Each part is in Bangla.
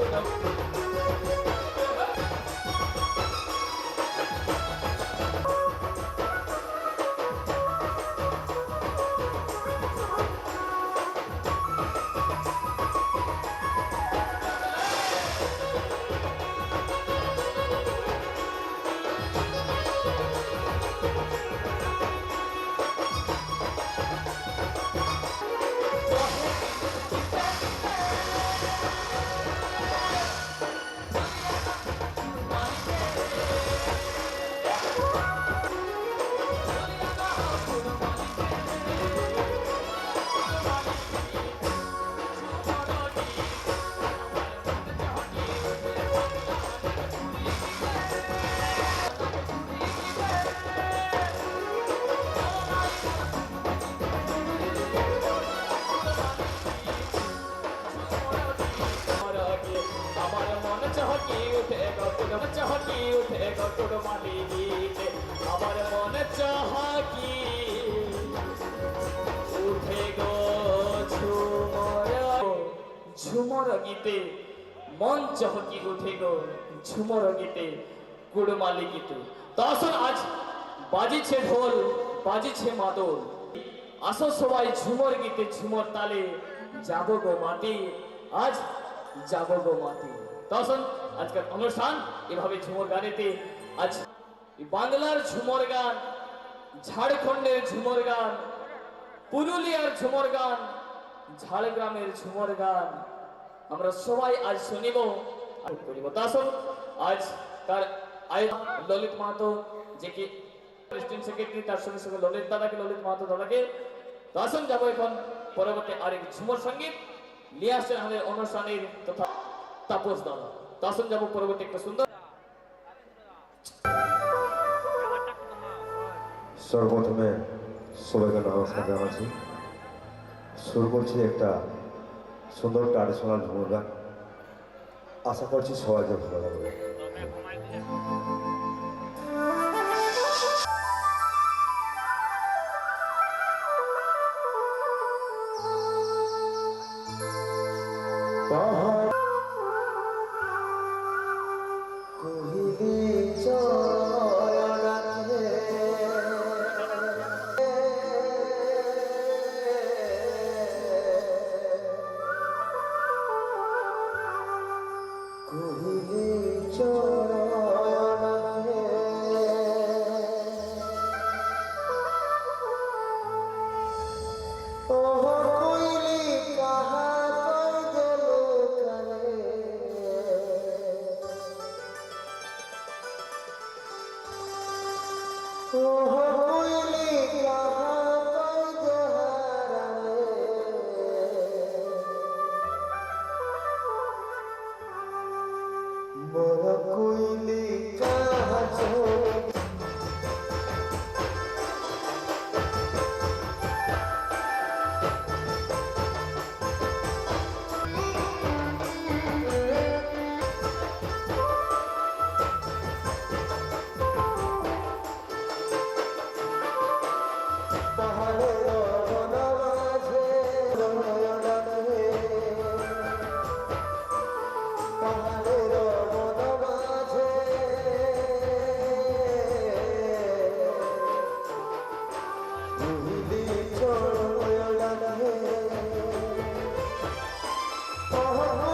Thank you. চহকি উঠে গকুল চহকি উঠে গকুল মাটি গীতে আমার মন চহকি উঠে গো ঝুমর ঝুমর গীতে, মন চহকি উঠে গো ঝুমর গীতে, কুড়মালি গীতে। তখন আজ বাজিছে ঢোল, বাজিছে মাদল। আসো সবাই ঝুমর গীতে, ঝুমর তালে যাব গো মাটি। আজ যাব গো মাটি তখন আজকের অনুষ্ঠান, এভাবে ঝুমর গানেতে আজ বাংলার ঝুমর গান, ঝাড়খণ্ডের ঝুমর গান, পুরুলিয়ার ঝুমর গান, ঝাড়গ্রামের ঝুমর গান, আমরা সবাই আজ শুনিব আর করিব। তাসন আজ তার ললিত মাহাতো, যে কি প্রেসিডেন্ট সেক্রেটারি, তার সঙ্গে সঙ্গে ললিত দাদাকে, ললিত মাহাতো দাদাকে তাসন যাব এখন, পরবর্তী আরেক ঝুমর সংগীত। নিয়ে আসছেন আমাদের অনুষ্ঠানের তথা তাপস দাদা তাসন যাব পরবর্তী একটা সুন্দর সর্বপ্রথমে সবাইকে নমস্কার জানাচ্ছি শুরু করছি একটা সুন্দর ট্রাডিশনাল ঝুমুর আশা করছি সবাইকে ভালো লাগবে 안녕 no, no.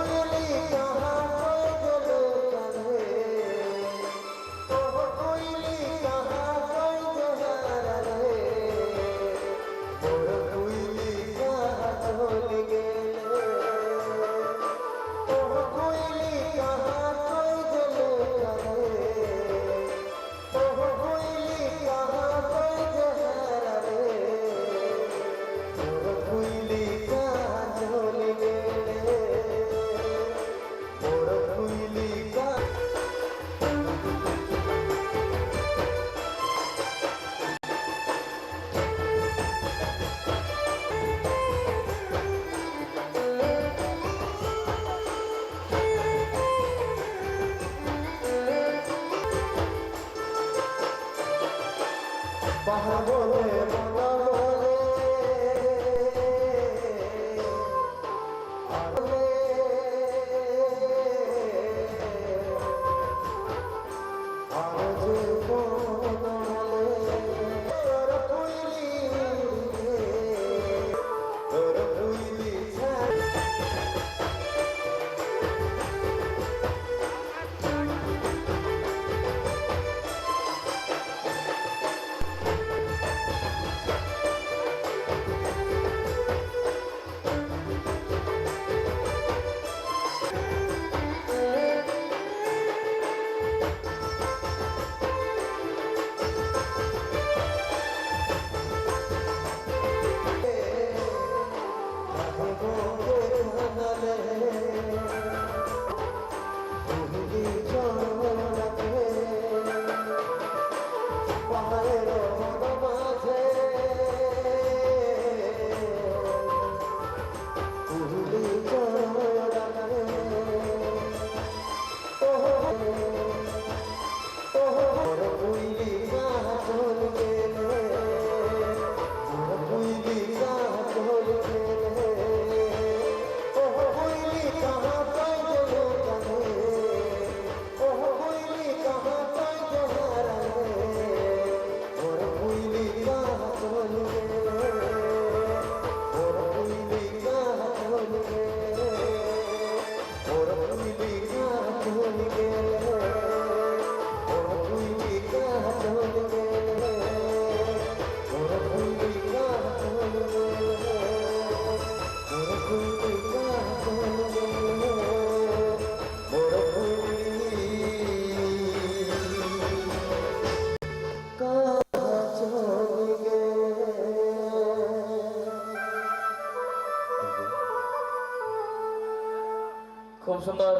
খুব সুন্দর?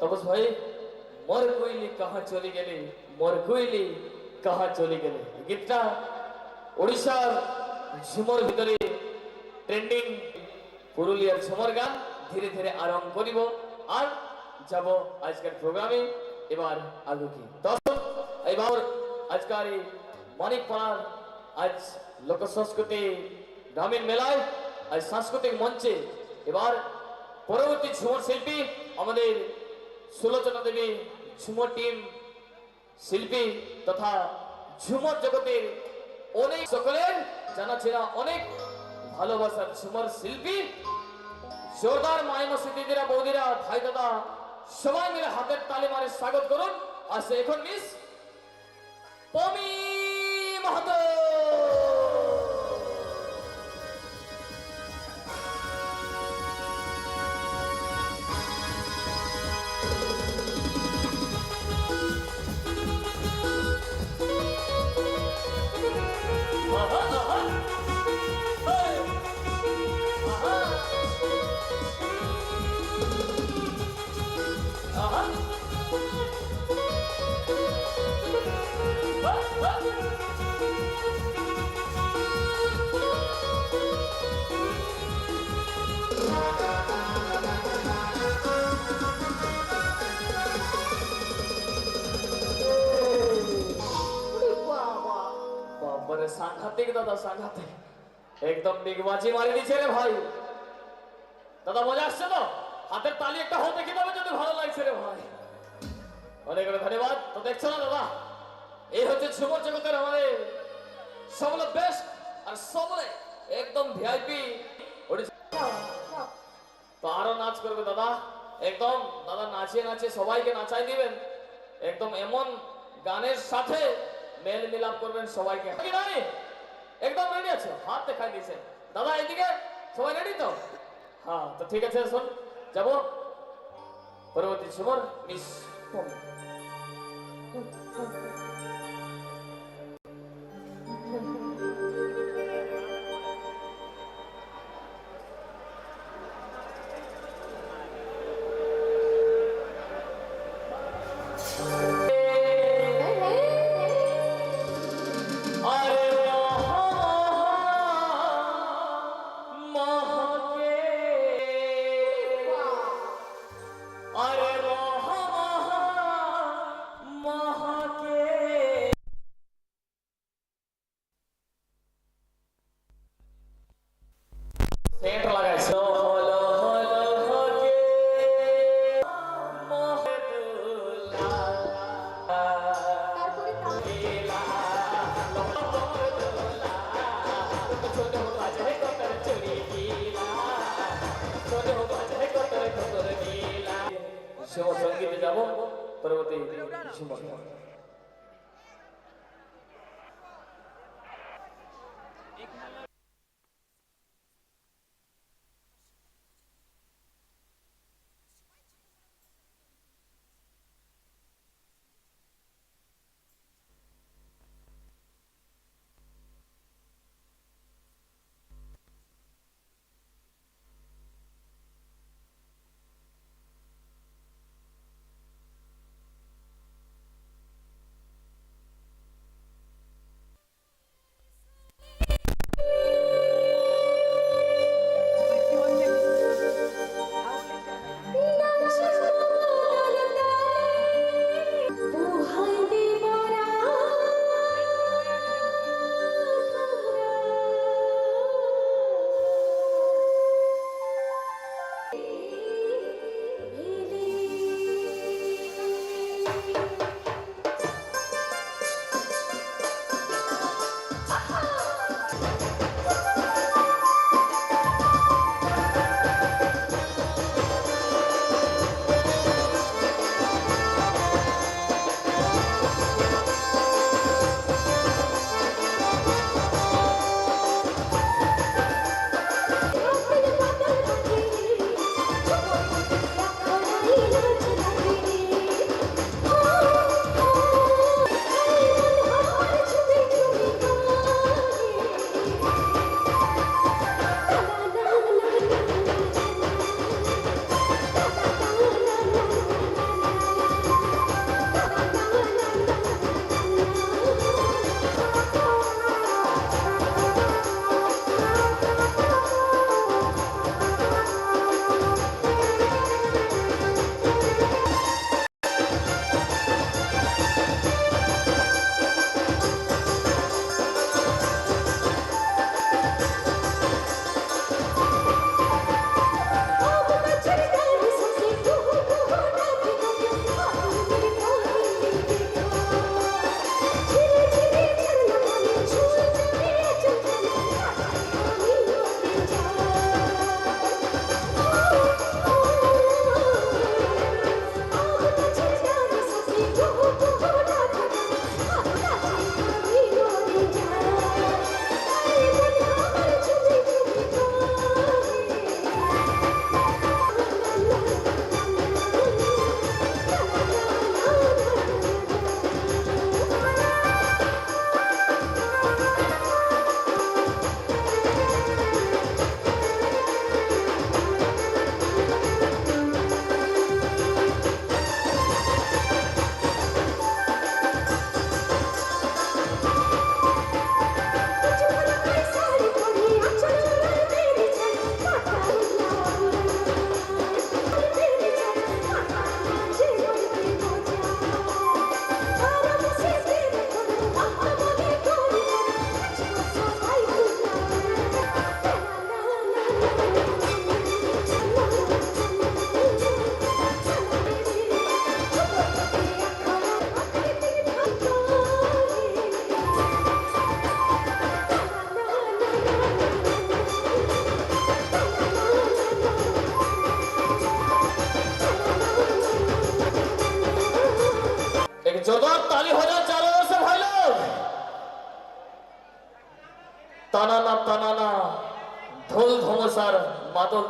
তপস ভাই, মর কইলি, কাহা চলে গেলে? মর কইলি, কাহা চলে গেলে? গীতটা ওড়িশার ঝুমর ভিতরে ট্রেন্ডিং পুরুলিয়ার ঝুমর গান ধীরে ধীরে আরম্ভ করিব। আর যাব আজকের প্রোগ্রামে, এবার আগুকি দর্শক এবার আজকাল এই মানিকপাড়ার আজ লোক সংস্কৃতি গ্রামীণ মেলায়, আজ সাংস্কৃতিক মঞ্চে, এবার পরবর্তী ঝুমর শিল্পী আমাদের সুলোচনা দেবী, ঝুমর টিম শিল্পী তথা ঝুমর জগতের অনেক সকলের জানা চেনা অনেক ভালোবাসার ঝুমর শিল্পী। জোরদার মাইমসি দিদিরা, বৌদিরা, ভাই দাদা, সবাই মিলে হাতের তালে মারে স্বাগত করুন। আসে এখন মিস পমি মাহাতো। সাংঘাতিক দাদা সাংঘাতিক একদম ডিগবাজি মারি দিছে রে ভাই। দাদা, মজা আসছে তো? হাতের তালি একটা হতে দেখে দেবে যদি ভালো লাগছে রে ভাই। অনেক অনেক ধন্যবাদ। তো দেখছ না দাদা? এই হচ্ছে ঝুমর জগতের আমাদের সবলে বেস্ট আর সবলে একদম ভিআইপি তো আরও নাচ করবে দাদা। একদম, দাদা নাচিয়ে নাচিয়ে সবাইকে নাচাই দিবেন। একদম এমন গানের সাথে মেল মিলাপ করবেন সবাইকে। কি একদম রেডি আছো? হাত দেখায় দিয়েছে দাদা এদিকে সবাই রেডি তো? হ্যাঁ তো ঠিক আছে শোন যাব। পরবর্তী সুমর মিস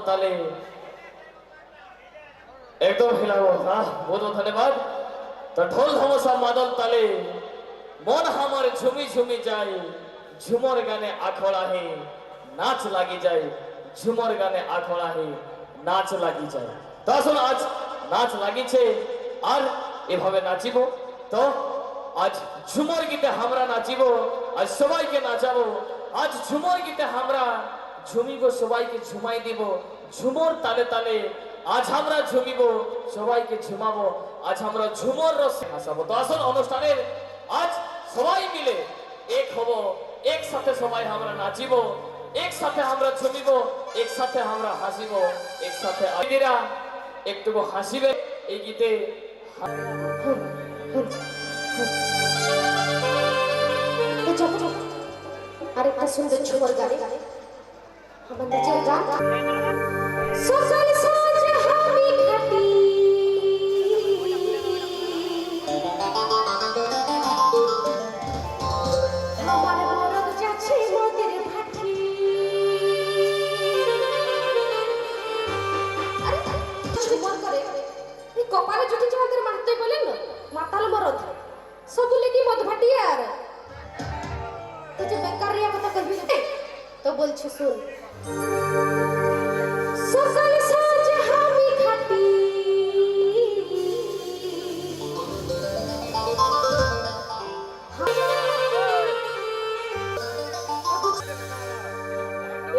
তালে। একদম হিলাবো হ্যাঁ বহুত ধন্যবাদ। তো ঢোল ধমসা মাদল তালে। মন আমার ঝুমি ঝুমি যায়, ঝুমর গানে আখড়া হে নাচ লাগি যায়, ঝুমর গানে আখড়া হে নাচ লাগি যায়। তো আসুন আজ নাচ লাগিছে, আর এভাবে নাচিব। তো আজ ঝুমর গীতে আমরা নাচিব, আজ সবাইকে নাচাবো। আজ ঝুমর গীতে আমরা ঝুমিব, সবাইকে ঝুমাই দিব। ঝুমর তালে তালে আজ আমরা ঝুমিব, সবাইকে ঝুমাবো। আজ আমরা ঝুমর রস হাসাবো। তো আসুন অনুষ্ঠানের আজ সবাই মিলে এক হব, একসাথে সবাই আমরা নাচিব, একসাথে আমরা ঝুমিব, একসাথে আমরা হাসিব, একসাথে আদিরা একটু হাসিবে এই গীতে। আরেকটা সুন্দর ঝুমর গানে নিজের গান সকাল সাজ হামি খাটি আমার মরদ যাচ্ছে মদের ভাটি আরে ঝুমর করে এই কপালে জুটেছে আমাদের মারতে বলছি শুন